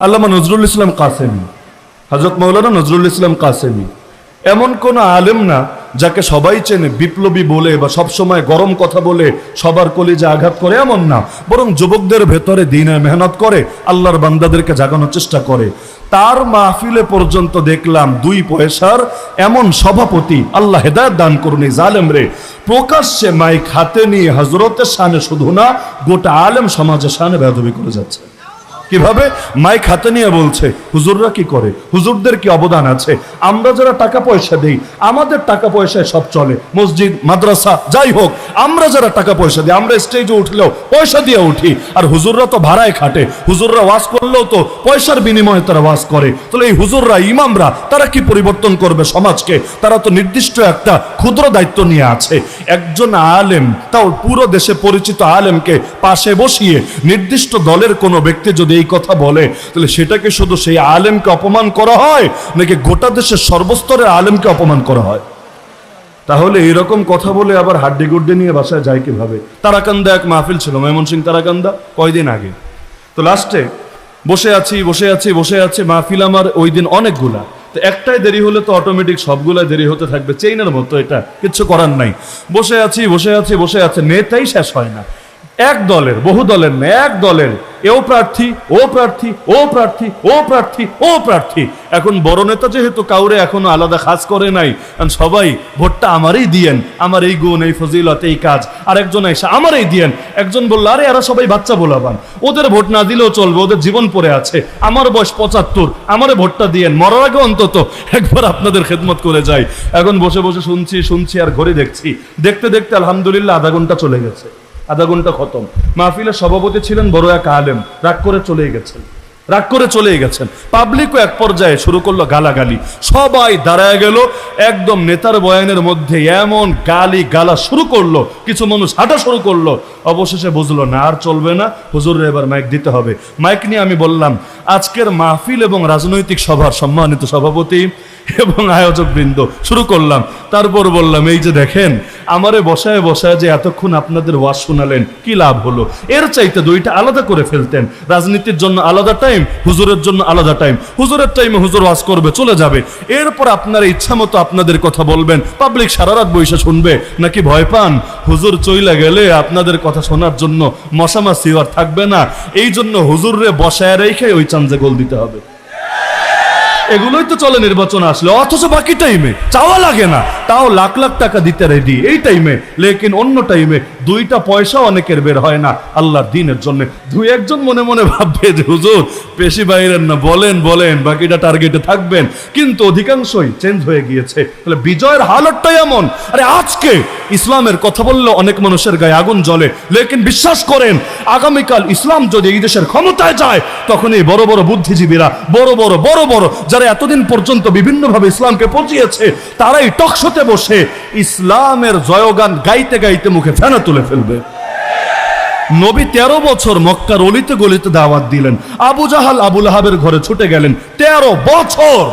আল্লামা নজরুল ইসলাম কাসেমি হজরত মৌলানা নজরুল ইসলাম কাসেমি। এমন কোন আলেম না যাকে সবাই চেনে, বিপ্লবী বলে বা সবসময় গরম কথা বলে, সবার কলিজে আঘাত করে, এমন না। বরং যুবকদের ভেতরে দিনে মেহনত করে, আল্লাহর বান্দাদেরকে জাগানোর চেষ্টা করে। তার মাহফিলে পর্যন্ত দেখলাম দুই পয়সার এমন সভাপতি আল্লাহ হেদায়ত দান করুন এই জালেম রে প্রকাশ্যে মাইক হাতে নিয়ে হজরতের সানে শুধু না, গোটা আলেম সমাজের সানে বেদবি করে যাচ্ছে। কীভাবে? মাইক হাতে নিয়ে বলছে, হুজুররা কি করে? হুজুরদের কি অবদান আছে? আমরা যারা টাকা পয়সা দেই, আমাদের টাকা পয়সায় সব চলে। মসজিদ, মাদ্রাসা, যাই হোক, আমরা যারা টাকা পয়সা দিই, আমরা স্টেজে উঠলেও পয়সা দিয়ে উঠি। আর হুজুররা তো ভাড়ায় খাটে। হুজুররা ওয়াজ করলেও তো পয়সার বিনিময়ে তারা ওয়াজ করে। তাহলে এই হুজুররা, ইমামরা, তারা কি পরিবর্তন করবে সমাজকে? তারা তো নির্দিষ্ট একটা ক্ষুদ্র দায়িত্ব নিয়ে আছে। একজন আলেম, তাও পুরো দেশে পরিচিত আলেমকে পাশে বসিয়ে নির্দিষ্ট দলের কোনো ব্যক্তি যদি এই কথা বলে, তাহলে সেটাকে শুধু সেই আলেমকে অপমান করা হয়, নাকি গোটা দেশের সর্বস্তরের আলেমকে অপমান করা হয়? তাহলে এইরকম কথা বলে আবার হাড্ডি গুড্ডি নিয়ে বাসায় যায় কীভাবে? তারাকান্দা এক মাহফিল ছিল, ময়মনসিং তারাকান্দা, কয়দিন আগে। তো লাস্টে বসে আছি বসে আছি বসে আছি, মাহফিল আমার ওই দিন অনেকগুলা। তো একটাই দেরি হলে তো অটোমেটিক সবগুলাই দেরি হতে থাকবে চেইনের মতো এটা, কিচ্ছু করার নাই। বসে আছি বসে আছি, বসে আছে, নেতাই শেষ হয় না। এক দলের, বহু দলের না, এক দলের। এও প্রার্থী, ও প্রার্থী ও প্রার্থী ও প্রার্থী ও প্রার্থী। এখন বড় নেতা যেহেতু কাউরে এখনও আলাদা খাস করে নাই, কারণ সবাই ভোটটা আমারই দিয়েন, আমার এই গুণ, এই ফজিলত, এই কাজ। আর একজন এসে আমারই দিয়েন। একজন বলল, আরে, এরা সবাই বাচ্চা বোলাবান। ওদের ভোট না দিলেও চলবে, ওদের জীবন পড়ে আছে। আমার বয়স পঁচাত্তর, আমারে ভোটটা দিয়েন। মরার আগে অন্তত একবার আপনাদের খেদমত করে যাই। এখন বসে বসে শুনছি শুনছি আর ঘড়ি দেখছি। দেখতে দেখতে আলহামদুলিল্লাহ আধা ঘণ্টা চলে গেছে। আধা ঘণ্টা খতম। মাহফিলের সভাপতি ছিলেন বড় এক আলেম, রাগ করে চলে গেছেন। রাগ করে চলে গেছেন। পাবলিকও এক পর্যায়ে শুরু করল গালাগালি। সবাই দাঁড়ায় গেল, একদম নেতার বয়ানের মধ্যে এমন গালি গালা শুরু করল, কিছু মানুষ হাঁটা শুরু করল। অবশেষে বুঝলো, না, আর চলবে না। হুজুরের এবার মাইক দিতে হবে। মাইক নিয়ে আমি বললাম, আজকের মাহফিল এবং রাজনৈতিক সভার সম্মানিত সভাপতি এবং আয়োজক বৃন্দ শুরু করলাম। তারপর বললাম, এই যে দেখেন আমারে বসায় বসায় যে এতক্ষণ আপনাদের ওয়াজ শোনালেন, কি লাভ হলো? এর চাইতে দুইটা আলাদা করে ফেলতেন। রাজনীতির জন্য আলাদা টাইম হুজুরের জন্য আলাদা টাইম হুজুরের টাইমে হুজুর ওয়াজ করবে, চলে যাবে। এরপর আপনারা ইচ্ছা মতো আপনাদের কথা বলবেন পাবলিক সারা রাত বৈশা শুনবে, নাকি ভয় পান? হুজুর চইলা গেলে আপনাদের কথা শোনার জন্য মশামাসি আর থাকবে না। এই জন্য হুজুররে বসায় রেখে ওই চান্সে গোল দিতে হবে। এগুলোই তো চলে নির্বাচন আসলে, অথচ বাকি টাইমে চাওয়া লাগে না। তাও লাখ লাখ টাকা দিতে রেডি এই টাইমে লেকিন অন্য টাইমে দুইটা পয়সা অনেকের বের হয় না আল্লাহর দিনের জন্য। দুই একজন মনে মনে ভাববে যে, হুজুর, পেশি বাইরের না, বলেন বলেন, বাকিটা টার্গেটে থাকবেন। কিন্তু অধিকাংশই চেঞ্জ হয়ে গিয়েছে। তাহলে বিজয়ের হালতটাই এমন। আরে আজকে ইসলামের কথা বললে অনেক মানুষের গায়ে আগুন জ্বলে। লেকিন বিশ্বাস করেন, আগামীকাল ইসলাম যদি এই দেশের ক্ষমতায় যায়, তখন এই বড় বড় বুদ্ধিজীবীরা, বড় বড় বড় বড়, যারা এতদিন পর্যন্ত বিভিন্নভাবে ইসলামকে পচিয়েছে, তারাই টকশোতে বসে ইসলামের জয়গান গাইতে গাইতে মুখে ফেনা তুলে ফেলবে। নবী তেরো বছর মক্কার অলিতে গলিতে দাওয়াত দিলেন। আবু জাহাল আবুল আহাবের ঘরে ছুটে গেলেন। তেরো বছর!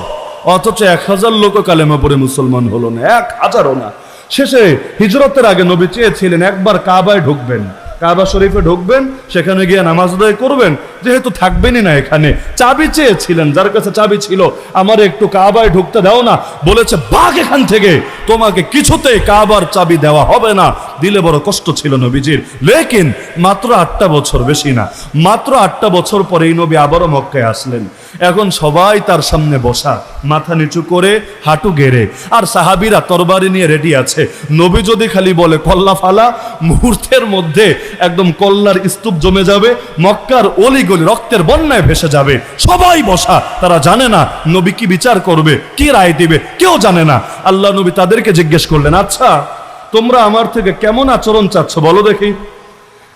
অথচ এক হাজার লোক কালেমা পরে মুসলমান হলো না, এক হাজারও না। শেষে হিজরতের আগে নবী চেয়েছিলেন একবার কাবায় ঢুকবেন। কাবা শরীফে ঢুকবেন, সেখানে গিয়ে নামাজ আদায় করবেন। যেহেতু থাকবেনই না এখানে, চাবি চেয়েছিলেন, যার কাছে চাবি ছিল, আমার একটু কাবায় ঢুকতে দাও না। বলেছে, বাঘ এখান থেকে, তোমাকে কিছুতেই কাবার চাবি দেওয়া হবে না। দিলে বড় কষ্ট ছিল নবীজির। লেকিন মাত্র আটটা বছর বেশি না। মাত্র আটটা বছর পরে এই নবী আবারও মক্কায় আসলেন। এখন সবাই তার সামনে বসা, মাথা নিচু করে হাঁটু গেড়ে। আর সাহাবিরা তরবারি নিয়ে রেডি আছে। নবী যদি খালি বলে, কল্লা ফালা মুহূর্তের মধ্যে একদম কল্লার স্তূপ জমে যাবে, মক্কার অলিগলি রক্তের বন্যায় ভেসে যাবে। সবাই বসা, তারা জানে না নবী কি বিচার করবে, কি রায় দিবে, কেউ জানে না। আল্লাহ নবী তাদেরকে জিজ্ঞেস করলেন আচ্ছা তোমরা আমার থেকে কেমন আচরণ চাচ্ছ? বলো দেখি।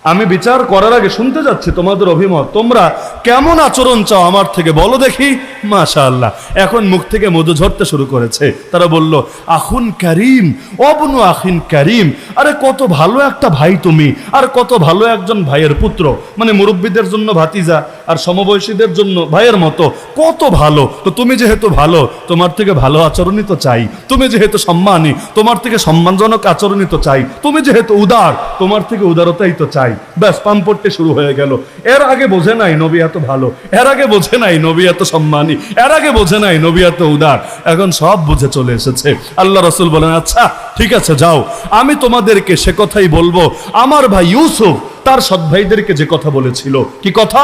আমি বিচার করার আগে শুনতে যাচ্ছি তোমাদের অভিমত। তোমরা কেমন আচরণ চাও আমার থেকে? বলো দেখি। মাশা আল্লাহ এখন মুখ থেকে মধু ঝরতে শুরু করেছে। তারা বলল, আখুন করিম, অবনু আখিন করিম। আরে কত ভালো একটা ভাই তুমি। আর কত ভালো একজন ভাইয়ের পুত্র। মানে মুরব্বীদের জন্য ভাতিজা। আর সমবয়সীদের জন্য ভাইয়ের মতো, কত ভালো। তো তুমি যেহেতু ভালো, তোমার থেকে ভালো আচরণই তো চাই। তুমি যেহেতু সম্মানী, তোমার থেকে সম্মানজনক আচরণই তো চাই। তুমি যেহেতু উদার, তোমার থেকে উদারতাই তো চাই। ব্যাস পাম্পট্টে শুরু হয়ে গেল। এর আগে বোঝে নাই নবী এত ভালো, এর আগে বোঝে নাই নবী এত সম্মানী, এর আগে বোঝে নাই নবী এত উদার। এখন সব বুঝে চলে এসেছে। আল্লাহ রসুল বলেন আচ্ছা ঠিক আছে, যাও। আমি তোমাদেরকে সে কথাই বলব। আমার ভাই ইউসুফ তার সৎ ভাইদেরকে যে কথা বলেছিল। কি কথা?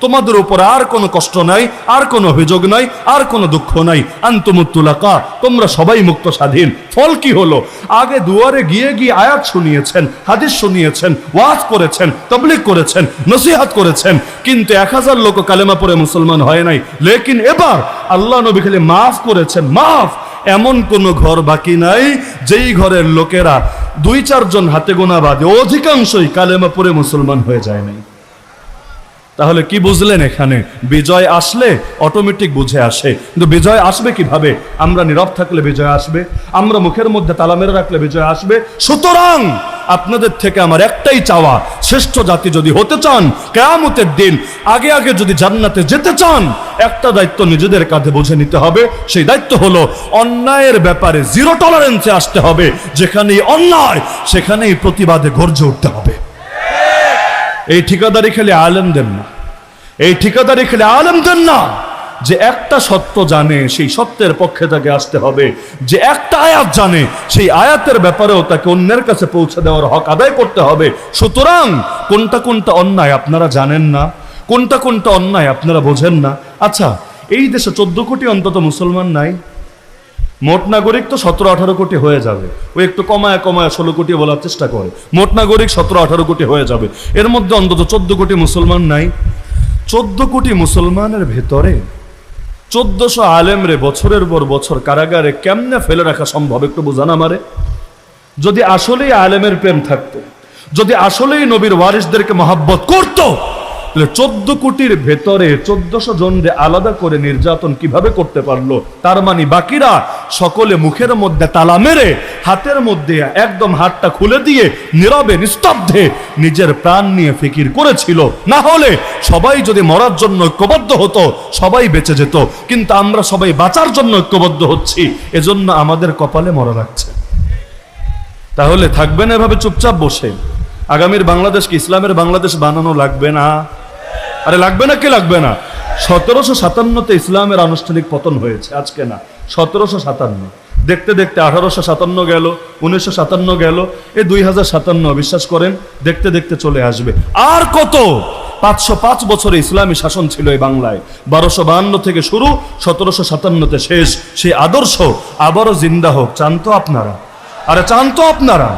তোমাদের উপর আর কোনো কষ্ট নাই, আর কোনো অভিযোগ নাই, আর কোনো দুঃখ নাই। আনতুমুত তুলাকা, তোমরা সবাই মুক্ত স্বাধীন। ফল কি হলো? আগে দুয়ারে গিয়ে গিয়ে আয়াত শুনিয়েছেন, হাদিস শুনিয়েছেন, ওয়াজ করেছেন, তবলিগ করেছেন, নসিহাত করেছেন। কিন্তু এক হাজার লোক কালেমা পরে মুসলমান হয় নাই। লেকিন এবার আল্লাহ নবী খালি মাফ করেছেন, মাফ। এমন কোনো ঘর বাকি নাই, যেই ঘরের লোকেরা দুই চারজন হাতে গোনা বাদে অধিকাংশই কালেমা পরে মুসলমান হয়ে যায় নাই। তাহলে কি বুঝলেন এখানে? বিজয় আসলে অটোমেটিক বুঝে আসে। কিন্তু বিজয় আসবে কীভাবে? আমরা নীরব থাকলে বিজয় আসবে, আমরা মুখের মধ্যে তালা মেরে রাখলে বিজয় আসবে। সুতরাং আপনাদের থেকে আমার একটাই চাওয়া, শ্রেষ্ঠ জাতি যদি হতে চান, কেয়ামতের দিন আগে আগে যদি জান্নাতে যেতে চান, একটা দায়িত্ব নিজেদের কাঁধে বুঝে নিতে হবে। সেই দায়িত্ব হলো অন্যায়ের ব্যাপারে জিরো টলারেন্সে আসতে হবে। যেখানেই অন্যায়, সেখানেই প্রতিবাদে গর্জে উঠতে হবে। এই ঠিকাদারি খেলে আলেম দেন না। এই ঠিকাদারি খেলে আলেম দেন না যে একটা সত্য জানে, সেই সত্যের পক্ষে তাকে আসতে হবে। যে একটা আয়াত জানে, সেই আয়াতের ব্যাপারেও তাকে অন্যের কাছে পৌঁছে দেওয়ার হক আদায় করতে হবে। সুতরাং কোনটা কোনটা অন্যায় আপনারা জানেন না, কোনটা কোনটা অন্যায় আপনারা বোঝেন না। আচ্ছা এই দেশে চোদ্দ কোটি অন্তত মুসলমান নাই? মোট নাগরিক তো সতেরো আঠারো কোটি হয়ে যাবে। ওই একটু কমায় কমায় ষোলো কোটি বলার চেষ্টা করে। মোট নাগরিক সতেরো আঠারো কোটি হয়ে যাবে। এর মধ্যে অন্তত চোদ্দ কোটি মুসলমান নাই। চোদ্দ কোটি মুসলমানের ভেতরে চোদ্দশো আলেম রে বছরের পর বছর কারাগারে কেমনে ফেলে রাখা সম্ভব? একটু বোঝান আমারে। যদি আসলেই আলেমের প্রেম থাকতো, যদি আসলেই নবীর ওয়ারিসদেরকে মহাব্বত করতো চোদ্দ কোটির ভেতরে চোদ্দশো জনরে আলাদা করে নির্যাতন কীভাবে করতে পারল? তার মানে বাকিরা সকলে মুখের মধ্যে তালা মেরে, হাতের মধ্যে একদম হাতটা খুলে দিয়ে নীরবে, নিস্তব্ধে নিজের প্রাণ নিয়ে ফিকির করেছিল। না হলে সবাই যদি মরার জন্য ঐক্যবদ্ধ হতো, সবাই বেঁচে যেত। কিন্তু আমরা সবাই বাঁচার জন্য ঐক্যবদ্ধ হচ্ছি, এজন্য আমাদের কপালে মরা লাগছে। তাহলে থাকবেন এভাবে চুপচাপ বসে। আগামীর বাংলাদেশকে ইসলামের বাংলাদেশ বানানো লাগবে না। আরে লাগবে না কি লাগবে না? সতেরোশো সাতান্নতে ইসলামের আনুষ্ঠানিক পতন হয়েছে। আজকে না, সতেরোশো সাতান্ন। দেখতে দেখতে আঠারোশো সাতান্ন গেল, উনিশশো সাতান্ন গেল, এ দুই হাজার সাতান্ন, বিশ্বাস করেন, দেখতে দেখতে চলে আসবে। আর কত? পাঁচশো পাঁচ বছরে ইসলামী শাসন ছিল এই বাংলায়। বারোশো বাহান্ন থেকে শুরু, সতেরোশো সাতান্নতে শেষ। সেই আদর্শ, আবারও জিন্দা হোক। চান তো আপনারা। আরে চান তো আপনারা।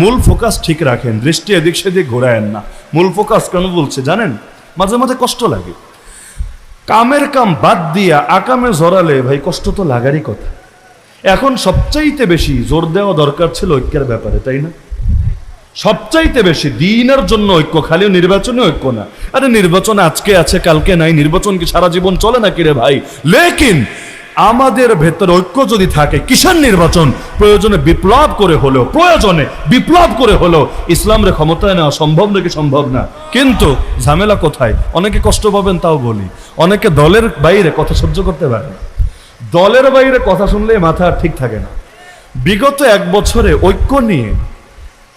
মূল ফোকাস ঠিক রাখেন, দৃষ্টি এদিক সেদিক ঘোরায়েন না। মূল ফোকাস কেন বলছে জানেন? মাঝে মাঝে কষ্ট লাগে। কামের কাম বাদ দিয়া আকামে জড়ালে ভাই কষ্ট তো লাগারই কথা। এখন সবচাইতে বেশি জোর দেওয়া দরকার ছিল ঐক্যের ব্যাপারে, তাই না? সবচাইতে বেশি দিনের জন্য ঐক্য খালিও নির্বাচনে ঐক্য না। আরে নির্বাচন আজকে আছে, কালকে নাই, নির্বাচন কি সারা জীবন চলে না কিরে ভাই? লেকিন আমাদের ভেতরে ঐক্য যদি থাকে, কিসের নির্বাচন? প্রয়োজনে বিপ্লব করে হলেও, প্রয়োজনে বিপ্লব করে হলেও ইসলামরে ক্ষমতায় নেওয়া সম্ভব নাকি সম্ভব না? কিন্তু ঝামেলা কোথায়? অনেকে কষ্ট পাবেন, তাও বলি। অনেকে দলের বাইরে কথা সহ্য করতে পারে। দলের বাইরে কথা শুনলে মাথা আর ঠিক থাকে না। বিগত এক বছরে ঐক্য নিয়ে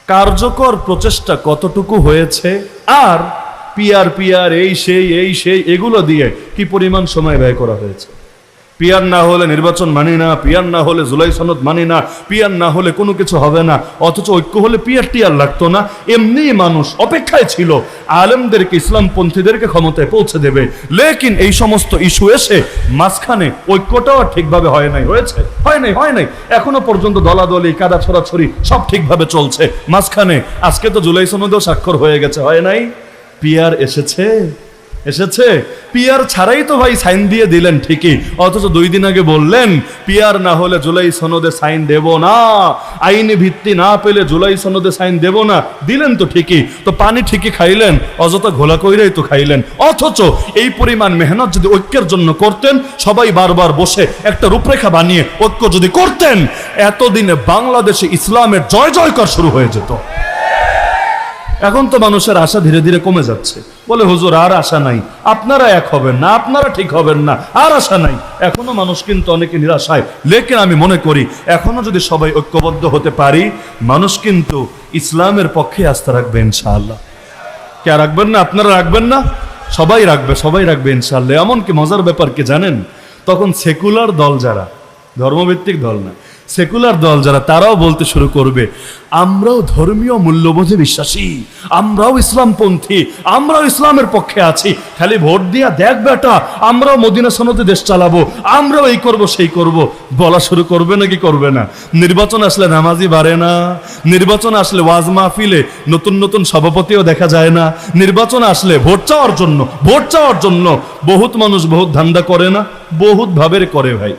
কার্যকর প্রচেষ্টা কতটুকু হয়েছে? আর পিয়ার পিয়ার এই, সেই এই, সেই, এগুলো দিয়ে কি পরিমাণ সময় ব্যয় করা হয়েছে? পিয়ার না হলে নির্বাচন মানি না, পিয়ার না হলে জুলাই সনদ মানি না, পিয়ার না হলে কোনো কিছু হবে না, অথচ ঐক্য হলে পিয়ার টিয়ার লাগতো না, এমনি মানুষ অপেক্ষায় ছিল। আলেমদেরকে, ইসলামপন্থীদেরকে ক্ষমতায় পৌঁছে দেবে। লেকিন এই সমস্ত ইস্যু এসে মাঝখানে ঐক্যটাও ঠিকভাবে হয় নাই, হয়েছে? হয় নাই হয় নাই। এখনও পর্যন্ত দলাদলি, কাদা ছড়াছড়ি সব ঠিকভাবে চলছে। মাঝখানে, আজকে তো জুলাই সনদেও স্বাক্ষর হয়ে গেছে, হয় নাই? পিয়ার এসেছে? এসেছে। পিয়ার ছাড়াই তো ভাই সাইন দিয়ে দিলেন ঠিকই। অথচ দুই দিন আগে বললেন, পিয়ার না হলে জুলাই সনদে সাইন দেব না। আইনি ভিত্তি না পেলে জুলাই সনদে সাইন দেব না। দিলেন তো ঠিকই। তো পানি ঠিকই খাইলেন, অযথা ঘোলা কইরাই তো খাইলেন। অথচ এই পরিমাণ মেহনত যদি ঐক্যের জন্য করতেন, সবাই বারবার বসে একটা রূপরেখা বানিয়ে ঐক্য যদি করতেন, এতদিনে বাংলাদেশে ইসলামের জয় জয়কার শুরু হয়ে যেত। এখন তো মানুষের আশা ধীরে ধীরে কমে যাচ্ছে। বলে, হুজুর, আর আশা নাই। আপনারা এক হবেন না, আপনারা ঠিক হবেন না, আর আশা নাই। এখনও মানুষ কিন্তু অনেকে নিরাশায়। লেকিন আমি মনে করি, এখনও যদি সবাই ঐক্যবদ্ধ হতে পারি, মানুষ কিন্তু ইসলামের পক্ষে আস্থা রাখবে ইনশাআল্লাহ। কে রাখবেন না? আপনারা রাখবেন না? সবাই রাখবে সবাই রাখবে ইনশাআল্লাহ। এমনকি মজার ব্যাপার কি জানেন? তখন সেকুলার দল যারা, ধর্মভিত্তিক দল না সেকুলার দল যারা, তারাও বলতে শুরু করবে, আমরাও ধর্মীয় মূল্যবোধে বিশ্বাসী, আমরাও ইসলামপন্থী, আমরাও ইসলামের পক্ষে আছি। খালি ভোট দিয়া দেখ বেটা, আমরাও মদিনা সনদে দেশ চালাবো, আমরাও এই করব, সেই করব। বলা শুরু করবে নাকি করবে না? নির্বাচন আসলে নামাজি বাড়ে না। নির্বাচন আসলে ওয়াজ মাহফিলে নতুন নতুন সভাপতিও দেখা যায় না। নির্বাচন আসলে ভোট চাওয়ার জন্য, ভোট চাওয়ার জন্য বহুত মানুষ বহুত ধান্দা করে না, বহুত ভাবের করে ভাই।